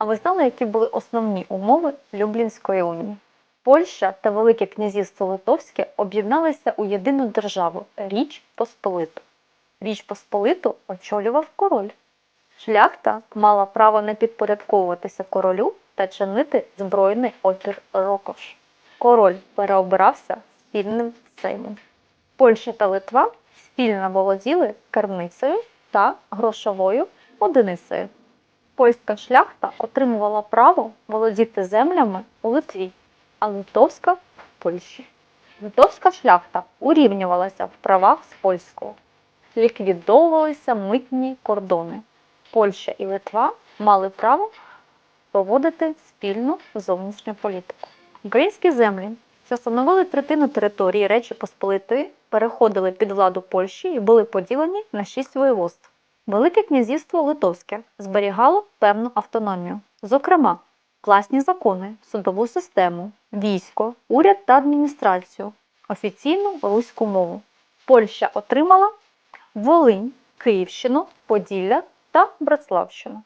А ви знали, які були основні умови Люблінської унії? Польща та Велике князівство Литовське об'єдналися у єдину державу Річ Посполиту. Річ Посполиту очолював король. Шляхта мала право не підпорядковуватися королю та чинити збройний опір Рокош. Король переобирався спільним сеймом. Польща та Литва спільно володіли керницею та грошовою одиницею. Польська шляхта отримувала право володіти землями у Литві, а литовська в Польщі. Литовська шляхта урівнювалася в правах з польською. Ліквідовувалися митні кордони. Польща і Литва мали право проводити спільну зовнішню політику. Українські землі, що становили третину території Речі Посполитої, переходили під владу Польщі і були поділені на шість воєводств. Велике князівство Литовське зберігало певну автономію, зокрема, власні закони, судову систему, військо, уряд та адміністрацію, офіційну руську мову. Польща отримала Волинь, Київщину, Поділля та Братславщину.